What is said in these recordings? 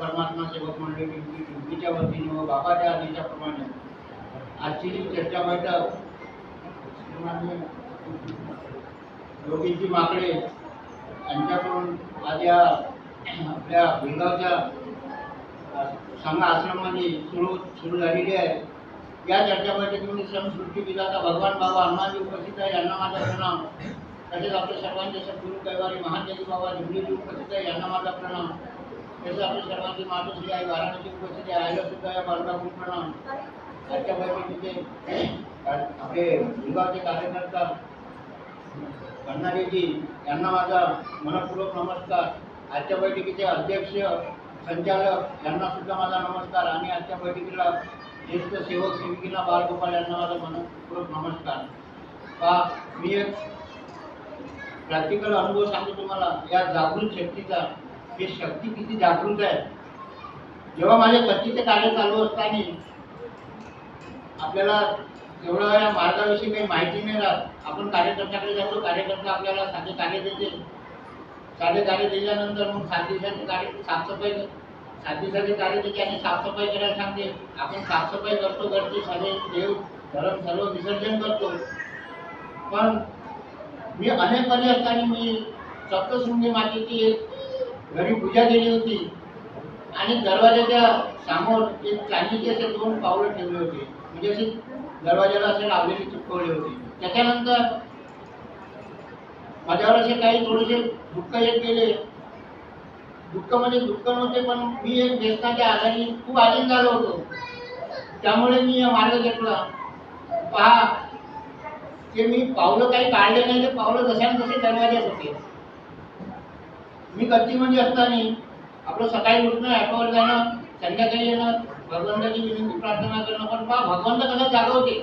परमात्मा सेवक मंडळी पिंपरी पिंपरीच्या वतीने व बाबाच्या आधीच्या प्रमाणे आजची चर्चा बैठक श्रीमान्य योगीजी माकडे यांच्याकडून आज या आपल्या भिलगावच्या संघ आश्रमाने सुरू सुरू झालेली आहे. या चर्चा बैठकीमध्ये श्रमसृष्टी विधाता भगवान बाबा हनुमानजी उपस्थित आहे यांना माझा प्रणाम. तसेच आपल्या सर्वांचे सद्गुरू कैवारी महादेवी बाबा झुंडीजी उपस्थित आहे यांना माझा प्रणाम. तसेच आपल्या सर्वांचे मातोश्री आहे वाराणसी उपस्थित आहे आईला सुद्धा या बालकाकडून प्रणाम. आजच्या आपले भिलगावचे कार्यकर्ता भंडारेजी यांना माझा मनपूर्वक नमस्कार. आजच्या बैठकीचे अध्यक्ष संचालक यांना सुद्धा माझा नमस्कार. आणि आजच्या बैठकीला ज्येष्ठ सेवक सेविकीला बालगोपाल यांना माझा मनपूर्वक नमस्कार. का मी एक प्रॅक्टिकल अनुभव सांगतो तुम्हाला. या जागृत शक्तीचा ही शक्ती किती जागृत आहे. जेव्हा माझ्या कच्चीचे कार्य चालू असताना आपल्याला एवढं या मार्गाविषयी काही माहिती नाही राहत आपण कार्यकर्त्याकडे जातो कार्यकर्ता आपल्याला साधे कार्य देते. साधे कार्य दिल्यानंतर मग सात दिवसाचे कार्य साफसफाई सात दिवसाचे कार्य देते आणि साफसफाई करायला सांगते. आपण साफसफाई करतो घरचे सगळे देव धरम सर्व विसर्जन करतो. पण मी अनेकमध्ये असताना मी सप्तशृंगी मातेची एक घरी पूजा केली होती. आणि दरवाजाच्या समोर एक चांदीचे असे दोन पावलं ठेवले होते. म्हणजे असे दरवाजाला असे लावलेले चिपकवले होते. त्याच्यानंतर माझ्यावर असे काही थोडेसे दुःख येत गेले दुःख म्हणजे दुःख नव्हते पण मी एक व्यसनाच्या आधारी खूप आधीन झालो होतो. त्यामुळे मी मार्ग घेतला. पहा ते मी पावलं काही काढले नाही ते पावलं जशा तसे दरवाज्यात होते. मी गच्चीमध्ये म्हणजे असताना आपलं सकाळी उठणं ॲटोवर जाणं संध्याकाळी येणं भगवंताची विनंती प्रार्थना करणं पण पहा भगवंत कसं जागवते?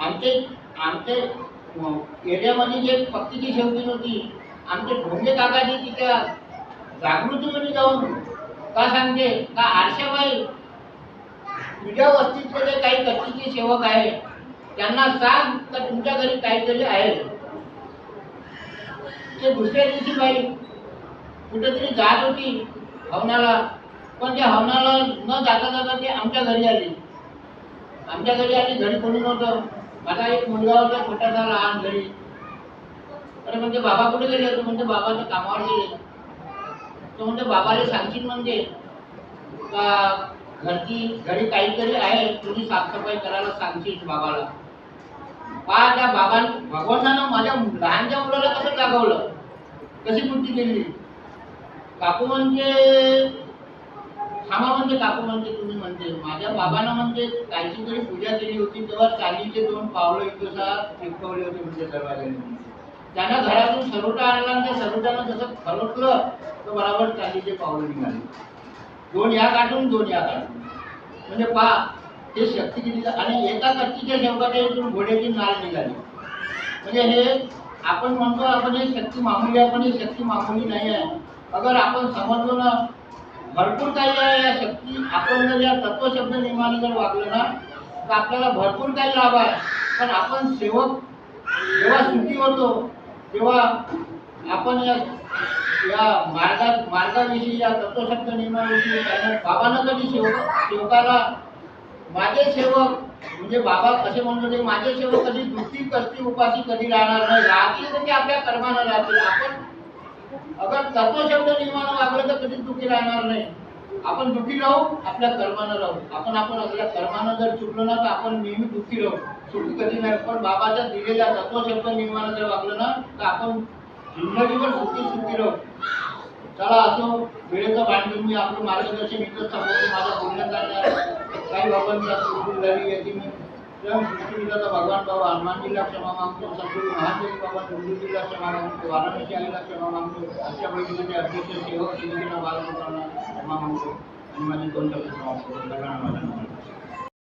आमचे आमचे एरियामध्ये जे पक्तीची शेवटी होती आमचे ढोंगे काकाजी तिच्या जागृतीमध्ये जाऊन का सांगते? का आरशाबाई तुझ्या वस्तीतले काही कच्चीचे सेवक आहे त्यांना सांग का तुमच्या घरी काहीतरी आहे? ते दुसऱ्या दिवशी बाई कुठेतरी जात होती भवनाला पण ते हवनाला न जाता जाता ते आमच्या घरी आले. आमच्या घरी आले घरी कोणी नव्हतं. माझा एक मुलगा होता छोटासा लहान घरी. अरे म्हणजे बाबा कुठे गेले होते? म्हणजे बाबा तर कामावर गेले. तो म्हणजे बाबाला सांगशील म्हणजे का घरची घरी काहीतरी आहे तुझी साफसफाई करायला सांगशील बाबाला. पा त्या बाबा भगवंतानं माझ्या लहानच्या मुलाला कसं जागवलं? कशी बुद्धी दिली काकू म्हणजे म्हणजे काकू म्हणजे तुम्ही म्हणते. माझ्या बाबानं म्हणजे कायची तरी पूजा केली होती तेव्हा चालीचे दोन पावलं इतकसा चिपकवले होते म्हणजे दरवाजाने म्हणजे. त्यांना घरातून सरोटा आणला आणि त्या सरोटानं जसं खरोटलं तर बराबर चालीचे पावलं निघाले. दोन या काढून दोन या काढून. म्हणजे पहा ते शक्ती किती आणि एका कच्चीच्या शेवकाच्या इथून घोड्याची नाळ निघाली. म्हणजे हे आपण म्हणतो आपण हे शक्ती मामुली आपण पण ही शक्ती मामुली नाही आहे. अगर आपण समजलो ना भरपूर काही आहे या शक्ती. आपण जर या तत्वशब्द नियमाने जर वागलो ना तर आपल्याला भरपूर काही लाभ आहे. पण आपण सेवक जेव्हा सुखी होतो तेव्हा आपण या या मार्गात मार्गाविषयी या तत्वशब्द नियमाविषयी बाबानं कधी सेवक सेवकाला माझे सेवक म्हणजे बाबा असे म्हणतो ते माझे सेवक कधी दुःखी कष्टी उपाशी कधी राहणार नाही. राहतील तर ते आपल्या कर्मानं राहतील. आपण तत्व तत्वशब्द निर्माण वागलं तर कधीच दुःखी राहणार नाही. आपण दुःखी राहू आपल्या कर्मानं राहू. आपण आपण आपल्या कर्मानं जर चुकलो ना तर आपण नेहमी दुःखी राहू. सुखी कधी नाही. पण बाबाच्या दिलेल्या तत्वशब्द निर्माण जर वागलं ना तर आपण जिंदगीवर सुखी सुखी राहू. चला असो वेळेचं भांडून मी आपलं मार्गदर्शन इथं थांबवतो. माझ्या बोलण्यात आलं काही बाबांचा झाली याची मी स्वयं सृष्टीविधाता भगवान बाबा हनुमानजीला क्षमा मागतो सद्गुरू महादेवी बाबा दुर्गुजीला क्षमा मागतो वाराणसी आईला क्षमा मागतो आजच्या बैठकीचे अध्यक्ष सेवक सेविकेला बालगोपाळांना क्षमा मागतो आणि माझी दोन शब्द समाप्त करतो. सगळ्यांना माझा नमस्कार